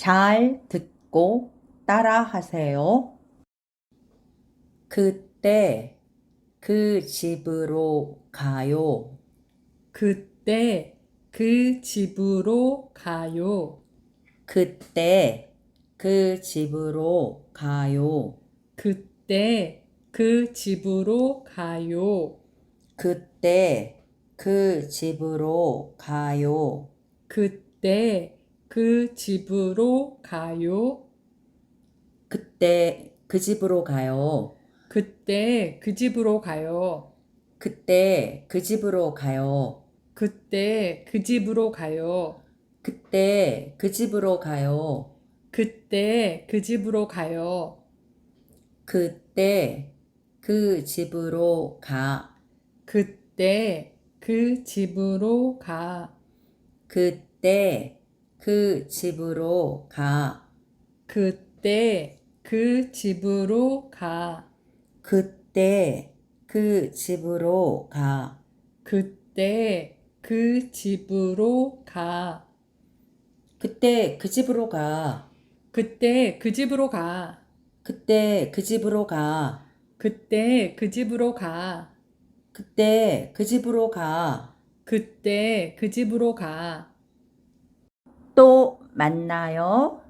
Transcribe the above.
잘 듣고 따라 하세요. 그때 그 집으로 가요. 그때 그 집으로 가요. 그때 그 집으로 가요. 그때 그 집으로 가요. 그때 그 집으로 가요. 그때 그 집으로 가요. 그때 그 집으로 가요. 그때 그 집으로 가요. 그때 그 집으로 가요. 그때 그 집으로 가요. 그때 그 집으로 가요. 그때 그 집으로 가요. 그때 그 집으로 가. 그때 그 집으로 가. 그때 그 집으로 가. 그때 그 집으로 가. 그때 그 집으로 가. 그때 그 집으로 가. 그때 그 집으로 가. 그때 그 집으로 가. 그때 그 집으로 가. 그때 그 집으로 가. 그때 그 집으로 가. 그때 그 집으로 가. 또 만나요.